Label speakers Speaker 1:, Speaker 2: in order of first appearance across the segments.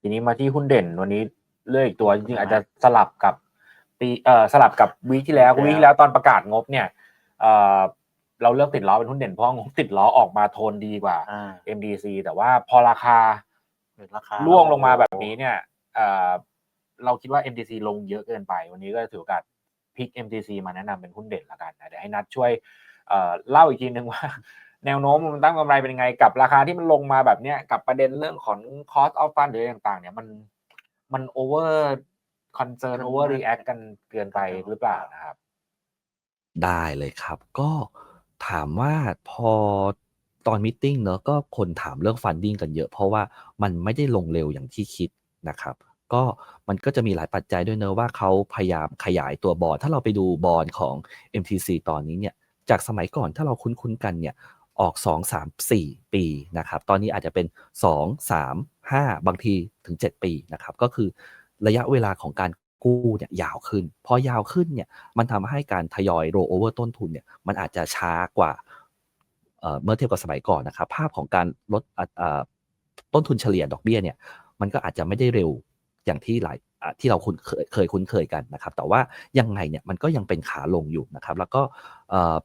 Speaker 1: ทีนี้มาที่หุ้นเด่นวันนี้เลือกอีกตัวจริงๆอาจจะสลับกับปีเอ่อสลับกับวีคที่แล้ววีคที่แล้วตอนประกาศงบเนี่ยเอ่อเราเลือกติดล้อเป็นหุ้นเด่นเพราะงบติดล้อออกมาโทนดีกว่า
Speaker 2: อ่า
Speaker 1: MDC แต่ว่าพอราคา
Speaker 2: เห็นราคา
Speaker 1: ล่วงลงมาแบบนี้เนี่ยเอ่อเราคิดว่า MTC ลงเยอะเกินไป วันนี้ก็ถือโอกาสพิก MTC มาแนะนำเป็นหุ้นเด่นละกันนะเดี๋ยวให้นัดช่วยเอ่อเล่าอีกทีนึงว่า แนวโน้มมันตั้งกำไรเป็นยังไง กับราคาที่มันลงมาแบบเนี้ยกับประเด็นเรื่องของ cost of fund หรืออะไรต่างๆ เนี่ยมันมัน over concern over react กันเกินไปหรือเปล่านะครับ
Speaker 3: ได้เลยครับ ก็ถามว่าพอตอนมิทติ้งเนอะก็คนถามเรื่องฟันดิ้งกันเยอะ เพราะว่ามันไม่ได้ลงเร็วอย่างที่คิดนะครับ ก็มันก็จะมีหลายปัจจัยด้วยเนอะว่าเขาพยายามขยายตัวบอลถ้าเราไปดูบอลของ MTC ตอนนี้เนี่ยจากสมัยก่อนถ้าเราคุ้นๆกันเนี่ย ออก 2 3 4 ปีนะครับ ตอนนี้อาจจะเป็น 2 3 5 บางทีถึง 7 ปีนะครับ ก็คือระยะเวลาของการกู้เนี่ยยาวขึ้น พอยาวขึ้นเนี่ยมันทำให้การทยอยโรโอเวอร์ต้นทุนเนี่ยมันอาจจะช้ากว่าเเมื่อเทียบกับสมัยก่อนนะครับ ภาพของการลดต้นทุนเฉลี่ยดอกเบี้ยเนี่ยมันก็อาจจะไม่ได้เร็วอย่างที่หลาย ที่เราคุ้นเคยเคยคุ้นเคยกันนะครับ แต่ว่ายังไงเนี่ยมันก็ยังเป็นขาลงอยู่นะครับ แล้วก็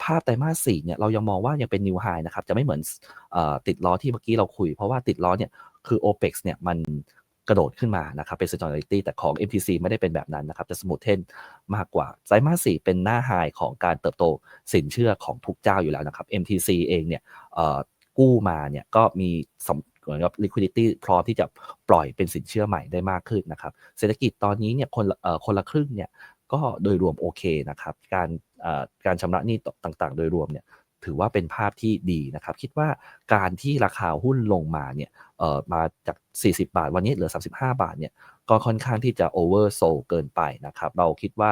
Speaker 3: ภาพไตรมาสสี่เนี่ยเรายังมองว่ายังเป็นนิวไฮนะครับ จะไม่เหมือนอติดล้อที่เมื่อกี้เราคุย เพราะว่าติดล้อเนี่ยคือ OPEX เนี่ยมันกระโดดขึ้นมานะครับเป็น seasonality แต่ของ MTC ไม่ได้เป็นแบบนั้นนะครับ จะสมูทเทนมากกว่าไตรมาสสี่เป็นหน้าไฮของการเติบโตสินเชื่อของทุกเจ้าอยู่แล้วนะครับ MTC เองเนี่ยกู้มาเนี่ยก็มีส เหมือนกับ liquidity พร้อมที่จะปล่อยเป็นสินเชื่อใหม่ได้มากขึ้นนะครับ เศรษฐกิจตอนนี้เนี่ยคนละเอ่อคนละครึ่งเนี่ยก็โดยรวมโอเคนะครับ การการชำระหนี้ต่างๆ โดยรวมเนี่ยถือว่าเป็นภาพที่ดีนะครับ คิดว่าการที่ราคาหุ้นลงมาเนี่ยมาจาก 40 บาท วันนี้เหลือ 35 บาทเนี่ยก็ค่อนข้างที่จะโอเวอร์โซเกินไปนะครับ เราคิดว่า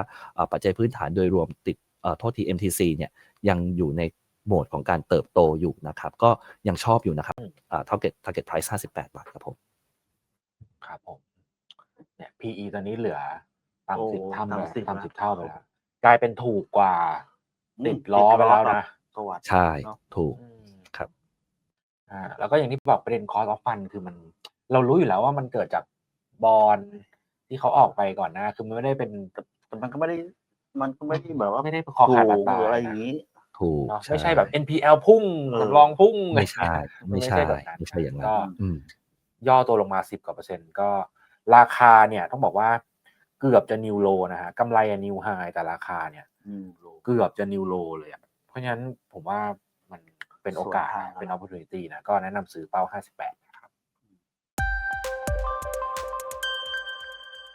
Speaker 3: ปัจจัยพื้นฐานโดยรวมติดโทษที MTC เนี่ยยังอยู่ใน โหมดของการเติบโตอยู่นะครับ ก็ยังชอบอยู่นะครับอ่า target target price 58 บาทครับผม
Speaker 1: ครับผมเนี่ย PE ตอนนี้เหลือตาม
Speaker 2: โอ้
Speaker 1: สิบเท่าไปแล้ว
Speaker 2: 30
Speaker 1: ตามสิบ
Speaker 2: แล้ว
Speaker 1: เท่าไปแล้วกลายเป็นถูกกว่าติดล้อไปแล้วนะ
Speaker 2: สวัสดิ์
Speaker 3: ใช่
Speaker 2: เนอะ
Speaker 3: ถูก
Speaker 1: อืม
Speaker 3: ครับ
Speaker 1: อ่าแล้วก็อย่างที่บอกประเด็น cost of fund คือมัน เรารู้อยู่แล้วว่ามันเกิดจากบอลที่เขาออกไปก่อนหน้าคือมันไม่ได้เป็น
Speaker 2: แต่มันก็ไม่ได้ มันก็ไม่ได้แบบว่า
Speaker 1: ไม่ได้คอขาดบาด
Speaker 2: ถูก
Speaker 1: ตาย
Speaker 2: หรืออะไรอ
Speaker 1: นะ
Speaker 2: ย่างนี้
Speaker 3: ถูก
Speaker 1: เนาะไม่ใช่แบบ NPL พุ่ง
Speaker 2: เออ
Speaker 1: สำรองพุ่ง
Speaker 3: ไม่ใช่ ไม่ใช่
Speaker 1: แบบนั้น
Speaker 3: ไม่ใช่อย่างนั้น
Speaker 1: ก็
Speaker 3: อืม
Speaker 1: ย่อตัวลงมาสิบกว่าเปอร์เซ็นต์ก็ราคาเนี่ยต้องบอกว่าเกือบจะนิวโลนะฮะกำไรอะนิวไฮแต่ราคาเนี่ย
Speaker 2: อืมรู้
Speaker 1: เกือบจะนิวโลเลยอะเพราะฉะนั้นผมว่ามันเป็นโอกาส
Speaker 2: ส่วนทาง
Speaker 1: เป็น opportunity นะก็แนะนำซื้อเป้า 58